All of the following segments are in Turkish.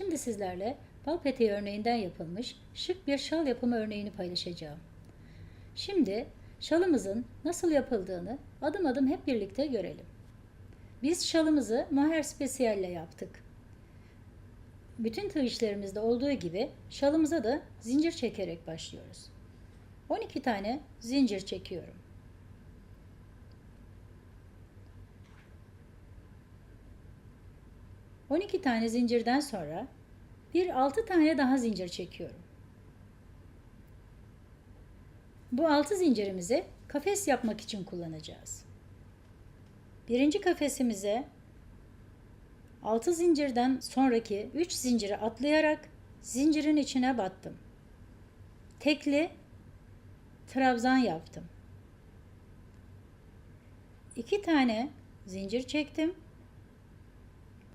Şimdi sizlerle bal peteği örneğinden yapılmış şık bir şal yapımı örneğini paylaşacağım. Şimdi şalımızın nasıl yapıldığını adım adım hep birlikte görelim. Biz şalımızı mohair spesiyalle yaptık. Bütün tığ işlerimizde olduğu gibi şalımıza da zincir çekerek başlıyoruz. 12 tane zincir çekiyorum. On iki tane zincirden sonra bir altı tane daha zincir çekiyorum. Bu altı zincirimizi kafes yapmak için kullanacağız. Birinci kafesimize 6 zincirden sonraki 3 zinciri atlayarak zincirin içine battım. Tekli trabzan yaptım. 2 tane zincir çektim.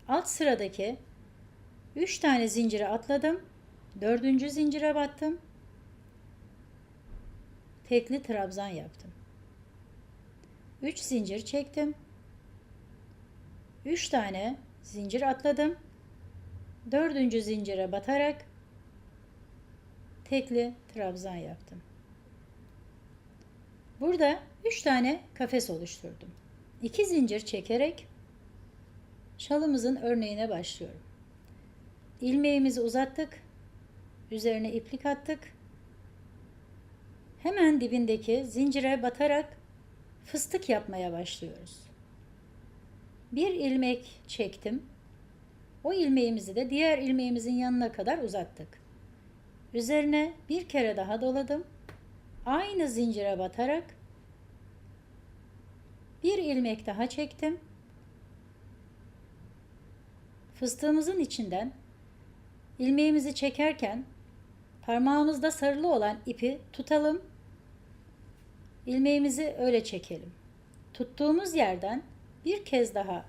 Alt sıradaki 3 tane zinciri atladım. Dördüncü zincire battım. Tekli trabzan yaptım. 3 zincir çektim. 3 tane zincir atladım. Dördüncü zincire batarak tekli trabzan yaptım. Burada 3 tane kafes oluşturdum. 2 zincir çekerek şalımızın örneğine başlıyorum. İlmeğimizi uzattık. Üzerine iplik attık. Hemen dibindeki zincire batarak fıstık yapmaya başlıyoruz. Bir ilmek çektim. O ilmeğimizi de diğer ilmeğimizin yanına kadar uzattık. Üzerine bir kere daha doladım. Aynı zincire batarak bir ilmek daha çektim. Fıstığımızın içinden ilmeğimizi çekerken parmağımızda sarılı olan ipi tutalım. İlmeğimizi öyle çekelim. Tuttuğumuz yerden bir kez daha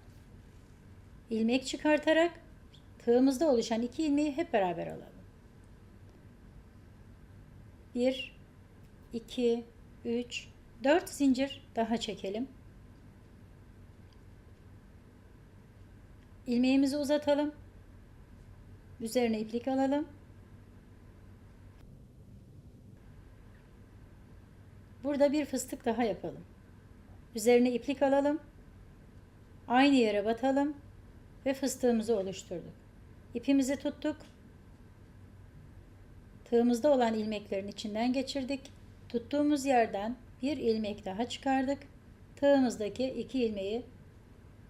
ilmek çıkartarak tığımızda oluşan iki ilmeği hep beraber alalım. 1 2 3 4 zincir daha çekelim. İlmeğimizi uzatalım. Üzerine iplik alalım. Burada bir fıstık daha yapalım. Üzerine iplik alalım. Aynı yere batalım ve fıstığımızı oluşturduk. İpimizi tuttuk. Tığımızda olan ilmeklerin içinden geçirdik. Tuttuğumuz yerden bir ilmek daha çıkardık. Tığımızdaki iki ilmeği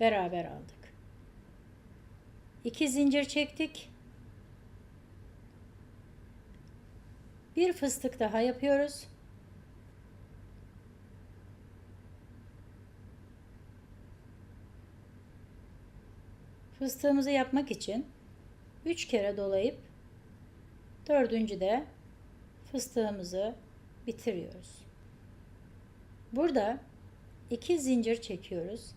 beraber aldık. İki zincir çektik. Bir fıstık daha yapıyoruz. Fıstığımızı yapmak için 3 kere dolayıp dördüncü de fıstığımızı bitiriyoruz. Burada iki zincir çekiyoruz.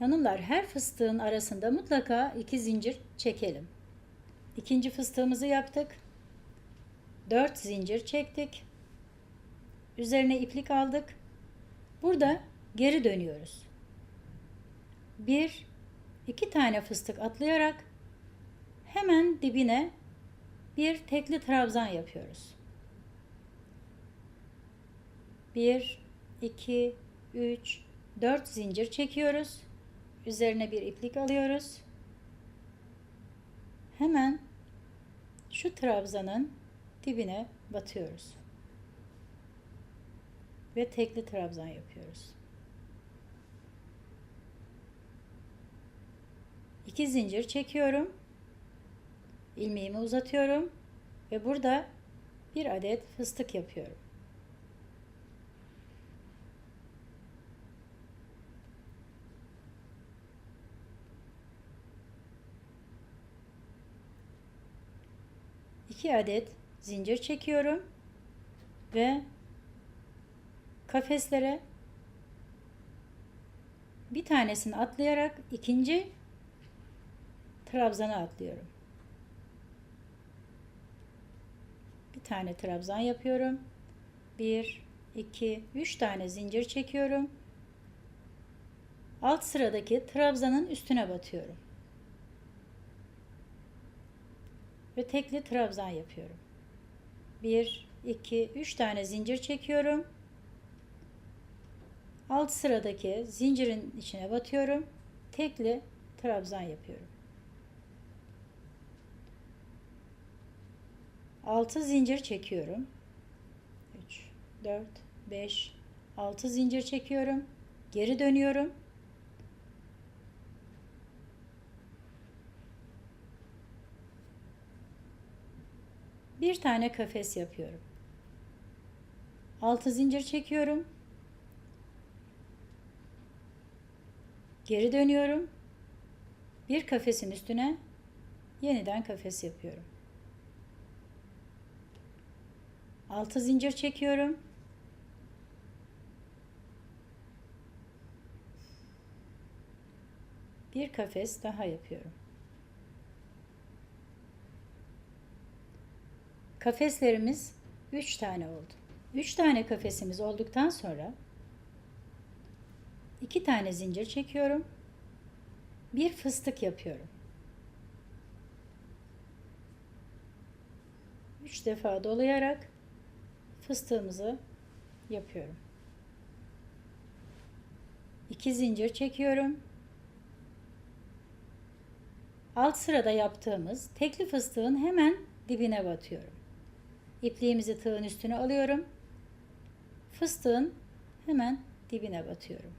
Hanımlar her fıstığın arasında mutlaka iki zincir çekelim. İkinci fıstığımızı yaptık. 4 zincir çektik. Üzerine iplik aldık. Burada geri dönüyoruz. 1 2 tane fıstık atlayarak hemen dibine bir tekli trabzan yapıyoruz. 1 2 3 4 zincir çekiyoruz. Üzerine bir iplik alıyoruz. Hemen şu trabzanın dibine batıyoruz. Ve tekli trabzan yapıyoruz. İki zincir çekiyorum. ilmeğimi uzatıyorum ve burada bir adet fıstık yapıyorum. İki adet zincir çekiyorum ve kafeslere bir tanesini atlayarak ikinci trabzana atlıyorum. Bir tane trabzan yapıyorum. Bir, iki, üç tane zincir çekiyorum. Alt sıradaki trabzanın üstüne batıyorum. Ve tekli trabzan yapıyorum. 1 2 3 tane zincir çekiyorum. Alt sıradaki zincirin içine batıyorum. Tekli trabzan yapıyorum. 6 zincir çekiyorum. 3 4 5 6 zincir çekiyorum. Geri dönüyorum. Bir tane kafes yapıyorum. 6 zincir çekiyorum. Geri dönüyorum. Bir kafesin üstüne yeniden kafes yapıyorum. 6 zincir çekiyorum. Bir kafes daha yapıyorum. Kafeslerimiz 3 tane oldu. 3 tane kafesimiz olduktan sonra 2 tane zincir çekiyorum. Bir fıstık yapıyorum. 3 defa dolayarak fıstığımızı yapıyorum. 2 zincir çekiyorum. Alt sırada yaptığımız tekli fıstığın hemen dibine batıyorum. İpliğimizi tığın üstüne alıyorum. Fıstığın hemen dibine batıyorum.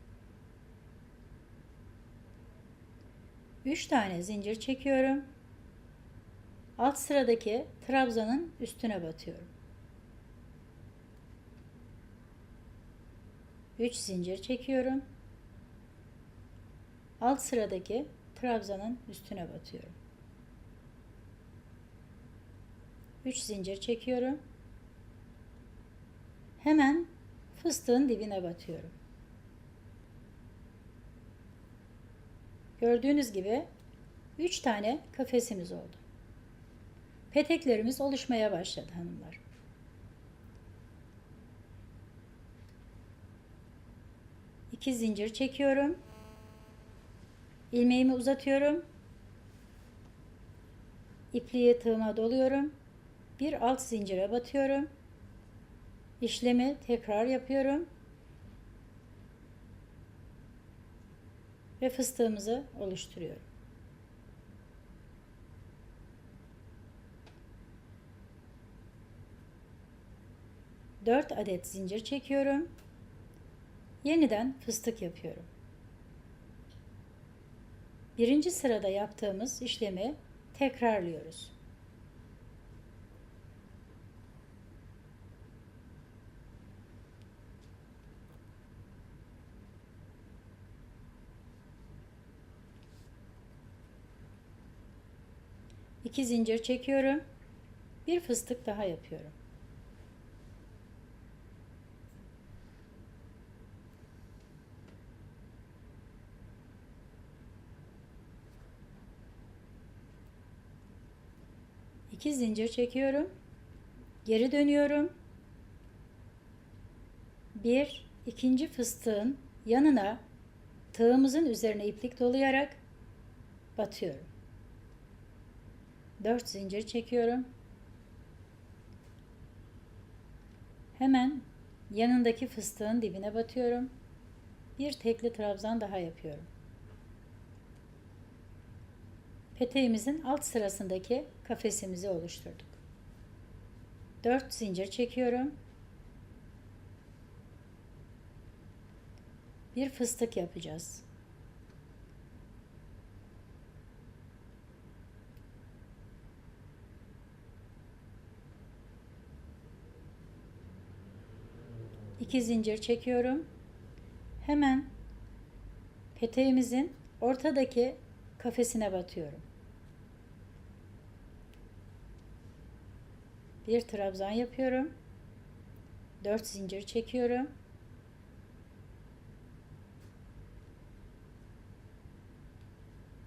3 tane zincir çekiyorum. Alt sıradaki trabzanın üstüne batıyorum. 3 zincir çekiyorum. Alt sıradaki trabzanın üstüne batıyorum. 3 zincir çekiyorum. Hemen fıstığın dibine batıyorum. Gördüğünüz gibi 3 tane kafesimiz oldu. Peteklerimiz oluşmaya başladı hanımlar. İki zincir çekiyorum. İlmeğimi uzatıyorum. İpliği tığıma doluyorum. Bir alt zincire batıyorum. İşlemi tekrar yapıyorum. Ve fıstığımızı oluşturuyorum. Dört adet zincir çekiyorum. Yeniden fıstık yapıyorum. Birinci sırada yaptığımız işlemi tekrarlıyoruz. İki zincir çekiyorum. Bir fıstık daha yapıyorum. İki zincir çekiyorum. Geri dönüyorum. Bir ikinci fıstığın yanına tığımızın üzerine iplik dolayarak batıyorum. 4 zincir çekiyorum. Hemen yanındaki fıstığın dibine batıyorum. Bir tekli trabzan daha yapıyorum. Peteğimizin alt sırasındaki kafesimizi oluşturduk. 4 zincir çekiyorum. Bir fıstık yapacağız. İki zincir çekiyorum. Hemen peteğimizin ortadaki kafesine batıyorum. Bir trabzan yapıyorum. 4 zincir çekiyorum.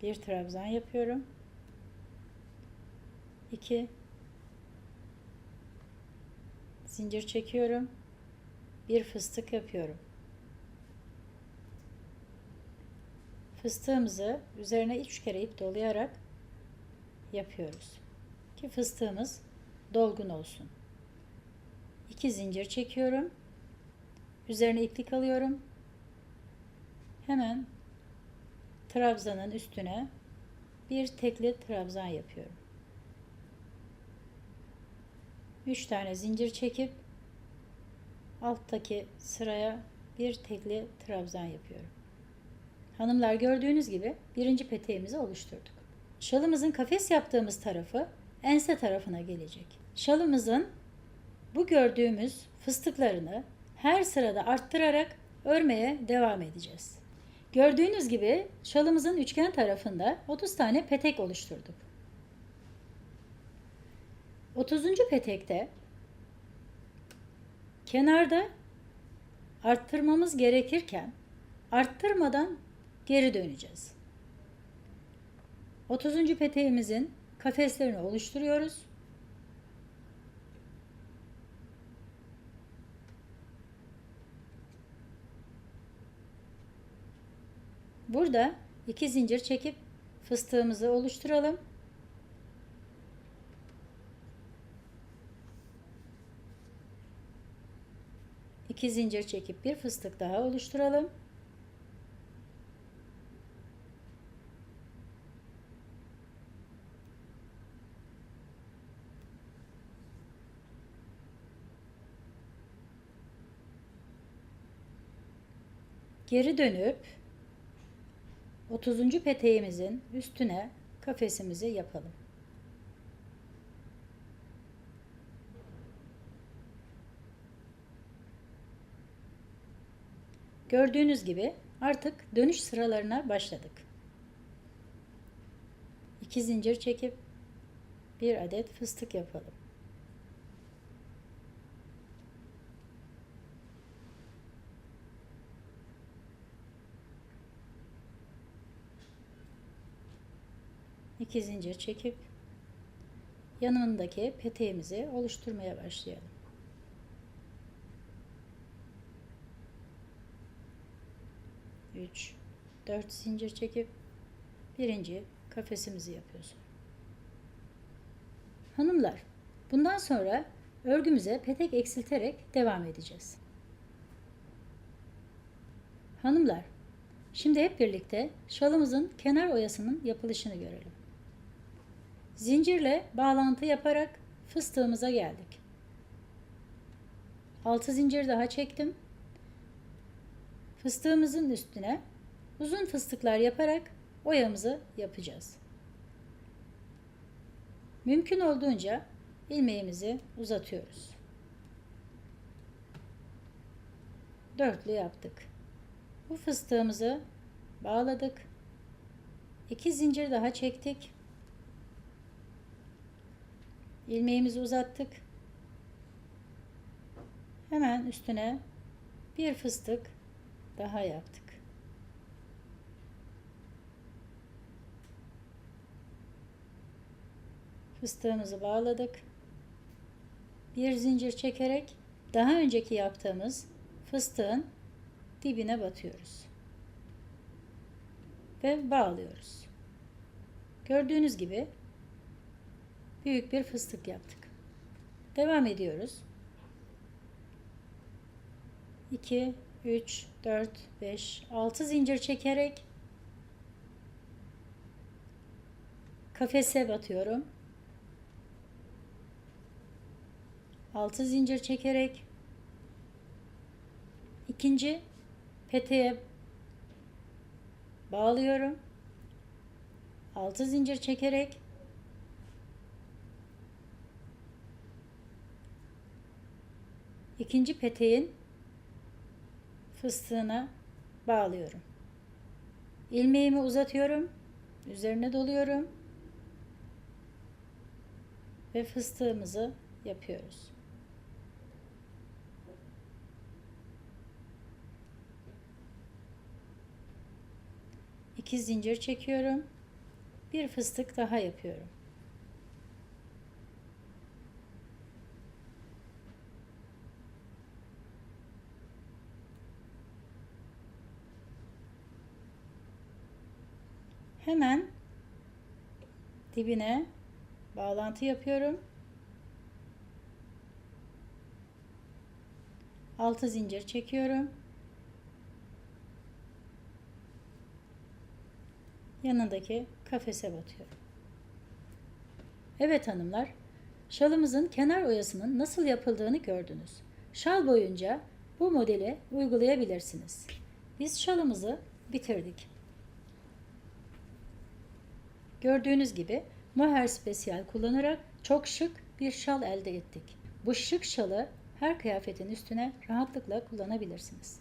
Bir trabzan yapıyorum. 2 zincir çekiyorum. Bir fıstık yapıyorum. Fıstığımızı üzerine üç kere ip dolayarak yapıyoruz ki fıstığımız dolgun olsun. 2 zincir çekiyorum. Üzerine iplik alıyorum. Hemen trabzanın üstüne bir tekli trabzan yapıyorum. 3 tane zincir çekip alttaki sıraya bir tekli trabzan yapıyorum. Hanımlar gördüğünüz gibi birinci peteğimizi oluşturduk. Şalımızın kafes yaptığımız tarafı ense tarafına gelecek. Şalımızın bu gördüğümüz fıstıklarını her sırada arttırarak örmeye devam edeceğiz. Gördüğünüz gibi şalımızın üçgen tarafında 30 tane petek oluşturduk. 30. petekte kenarda arttırmamız gerekirken arttırmadan geri döneceğiz. 30. peteğimizin kafeslerini oluşturuyoruz. Burada iki zincir çekip fıstığımızı oluşturalım. İki zincir çekip bir fıstık daha oluşturalım. Geri dönüp 30. peteğimizin üstüne kafesimizi yapalım. Gördüğünüz gibi artık dönüş sıralarına başladık. 2 zincir çekip bir adet fıstık yapalım. iki zincir çekip yanındaki peteğimizi oluşturmaya başlayalım. Üç, dört zincir çekip birinci kafesimizi yapıyoruz. Hanımlar, bundan sonra örgümüze petek eksilterek devam edeceğiz. Hanımlar, şimdi hep birlikte şalımızın kenar oyasının yapılışını görelim. Zincirle bağlantı yaparak fıstığımıza geldik. 6 zincir daha çektim. Fıstığımızın üstüne uzun fıstıklar yaparak oyamızı yapacağız. Mümkün olduğunca ilmeğimizi uzatıyoruz. Dörtlü yaptık. Bu fıstığımızı bağladık. İki zincir daha çektik ilmeğimizi uzattık. Hemen üstüne bir fıstık daha yaptık. Fıstığımızı bağladık. Bir zincir çekerek daha önceki yaptığımız fıstığın dibine batıyoruz. Ve bağlıyoruz. Gördüğünüz gibi büyük bir fıstık yaptık. Devam ediyoruz. 2 3 4 5 6 zincir çekerek kafese batıyorum. 6 zincir çekerek ikinci peteğe bağlıyorum. 6 zincir çekerek ikinci peteğin fıstığına bağlıyorum. İlmeğimi uzatıyorum. Üzerine doluyorum. Ve fıstığımızı yapıyoruz. İki zincir çekiyorum. Bir fıstık daha yapıyorum. Hemen dibine bağlantı yapıyorum. Altı zincir çekiyorum. Yanındaki kafese batıyorum. Evet hanımlar, şalımızın kenar oyasının nasıl yapıldığını gördünüz. Şal boyunca bu modeli uygulayabilirsiniz. Biz şalımızı bitirdik. Gördüğünüz gibi mohair spesiyal kullanarak çok şık bir şal elde ettik. Bu şık şalı her kıyafetin üstüne rahatlıkla kullanabilirsiniz.